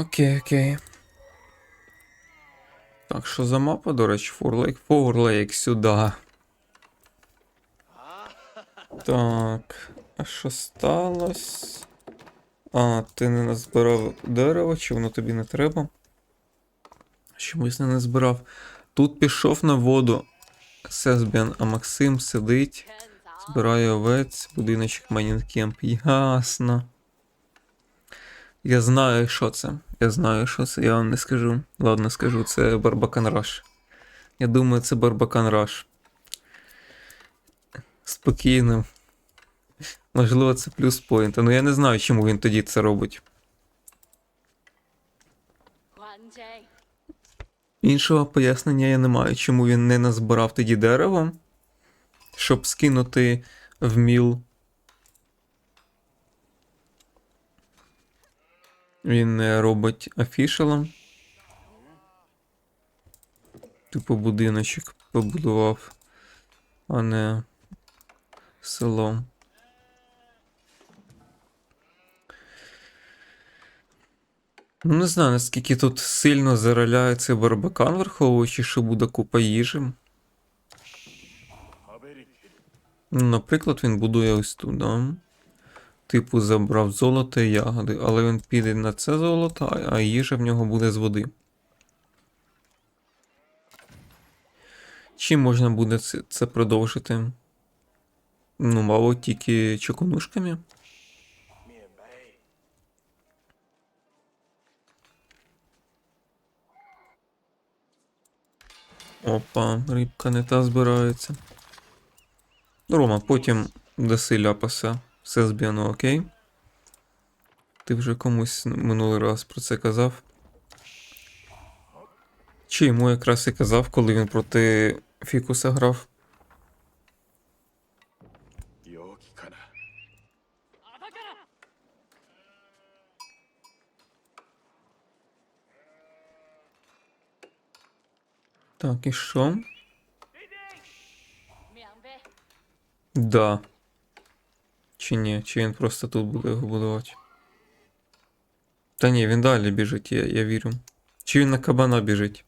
Окей, окей. Так, що за мапа, до речі, Фурлейк? Фурлейк сюди. Так. А що сталося? А, ти не назбирав дерево, чи воно тобі не треба? Чомусь не назбирав. Тут пішов на воду Сесбіан, а Максим сидить, збирає овець, будиночок Майнінкемп. Ясно. Я знаю, що це. Я знаю, що це. Я вам не скажу. Ладно, скажу, це Барбакан Раш. Я думаю, це Барбакан Раш. Спокійно. Можливо, це плюс поінт. Ну я не знаю, чому він тоді це робить. Іншого пояснення я не маю, чому він не назбирав тоді дерево, щоб скинути в міл. Він робить афішалом. Типу будиночок побудував, а не селом. Ну, не знаю, наскільки тут сильно зароляє цей барбакан, враховуючи, що буде купа їжі. Наприклад, він будує ось тут, да? Типу, забрав золото і ягоди, але він піде на це золото, а- їжа в нього буде з води. Чим можна буде це, продовжити? Ну, мабуть, тільки чоконушками. Опа, рибка не та збирається. Рома, потім даси ляпаса. Все зб'яно окей. Ти вже комусь минулий раз про це казав. Чи йому якраз і казав, коли він проти Фікуса грав. Так, і що? Да. Чи ні? Чи він просто тут буде його будувати? Та ні, він далі біжить, я, я вірю. Чи він на кабана біжить?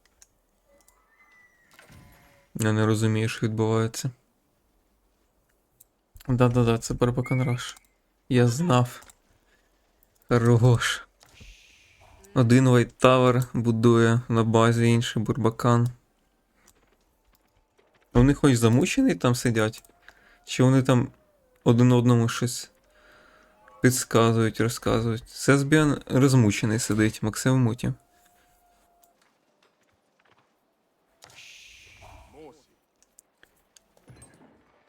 Я не розумію, що відбувається. Да-да-да, це Барбакан Раш. Я знав. Хорош. Один Tower будує на базі, інший Барбакан. Вони хоч замучені там сидять? Чи вони там один одному щось підказують, розказують? Сесбіан розмучений сидить, Максим в муті.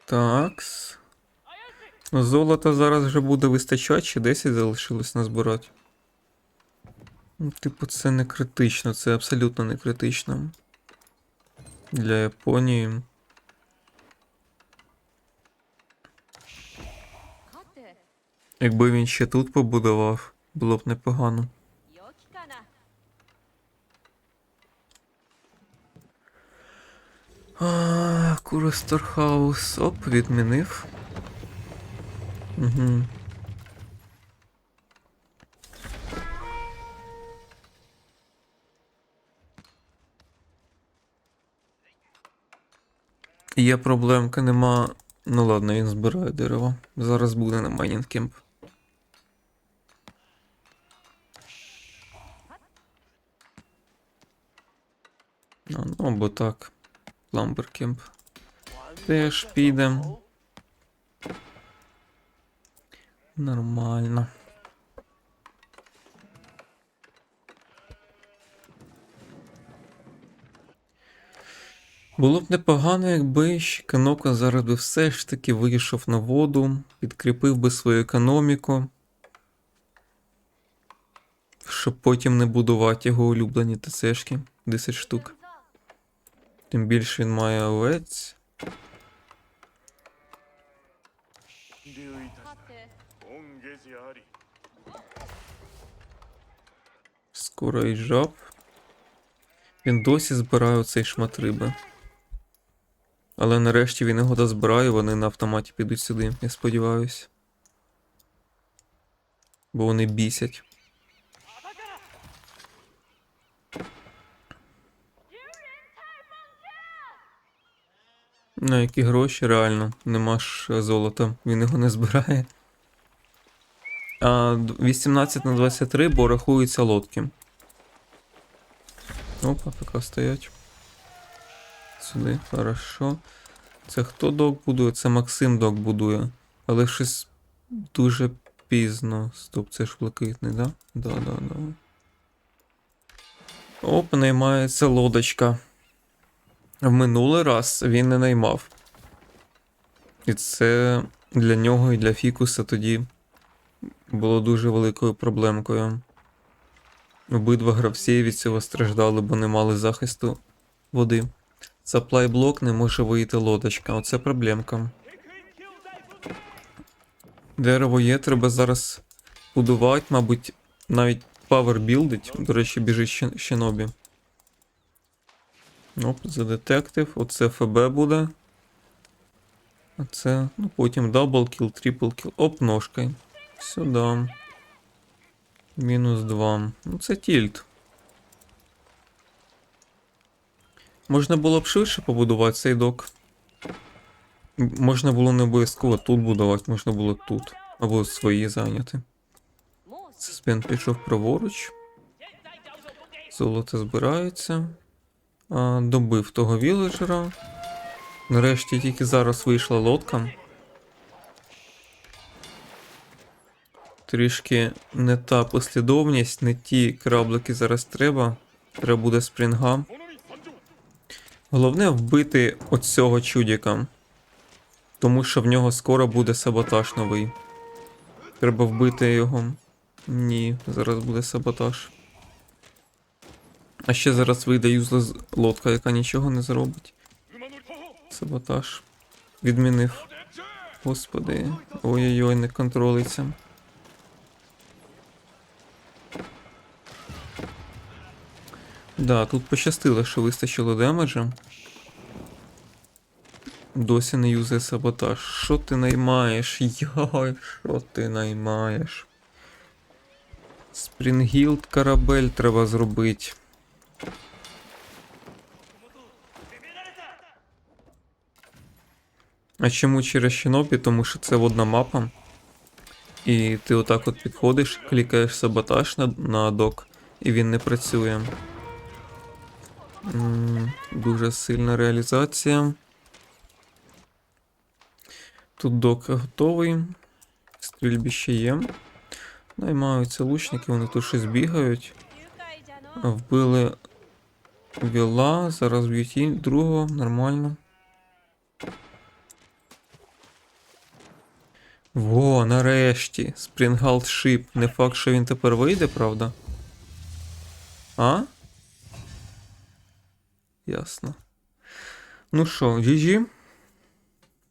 Такс. Золота зараз вже буде вистачати, чи 10 залишилось назбирати. Ну, типу, це не критично, це абсолютно не критично. Для Японії. Якби він ще тут побудував, було б непогано. А, Куресторхаус оп, відмінив. Угу. Є проблемка, нема Ну ладно, він збирає дерево. Зараз буде на майнінг кемп. Ну, ну або так. Ламберкемп. Теж піде. Нормально. Було б непогано, якби Кенока зараз би все ж таки вийшов на воду, підкріпив би свою економіку, щоб потім не будувати його улюблені ТЦшки 10 штук. Тим більше він має овець. Скоро і жаб. Він досі збирає оцей шмат риби. Але нарешті він його дозбирає, вони на автоматі підуть сюди, я сподіваюся. Бо вони бісять. На які гроші реально, нема ж золота, він його не збирає. А 18 на 23, бо рахуються лодки. Опа, пока стоять. Сюди, хорошо. Це хто док будує? Це Максим док будує. Але щось дуже пізно. Стоп, це ж блакитний, да? Да, да, да. Оп, наймається лодочка. В минулий раз він не наймав. І це для нього і для Фікуса тоді було дуже великою проблемкою. Обидва гравці від цього страждали, бо не мали захисту води. Supply блок не може вийти лодочка. Оце проблемка. Дерево є, треба зараз будувати, мабуть, навіть павер білдить. До речі, біжить ще, Шинобі. Оп, за детектив. Оце ФБ буде. А це, ну потім даблкіл, тріплкіл. Оп, ножкой. Сюди. Мінус 2. Ну це тільт. Можна було б швидше побудувати цей док. Можна було не обов'язково тут будувати, можна було тут. Або свої зайняти. Спін пішов праворуч. Золото збирається. А, добив того віледжера. Нарешті тільки зараз вийшла лодка. Трішки не та послідовність, не ті краблики зараз треба. Треба буде спринга. Головне вбити оцього чудіка. Тому що в нього скоро буде саботаж новий. Треба вбити його. Ні, зараз буде саботаж. А ще зараз вийде юзлес лодка, яка нічого не зробить. Саботаж. Відмінив. Господи. Ой-ой-ой, не контролиться. Да, тут пощастило, що вистачило демеджа. Досі не юзає саботаж. Що ти наймаєш? Йой, що ти наймаєш? Спрінгілд корабель треба зробити. А чому через Шинобі? Тому що це водна мапа. І ти отак от підходиш, клікаєш саботаж на, на док, і він не працює. Дуже сильна реалізація. Тут док готовий. Стрільбі ще є. Наймаються лучники, вони тут щось бігають. Вбили віла, зараз б'ють і другого, нормально. Во, нарешті. Спрінгалт шип. Не факт, що він тепер вийде, правда? А? Ясно. Ну що, GG.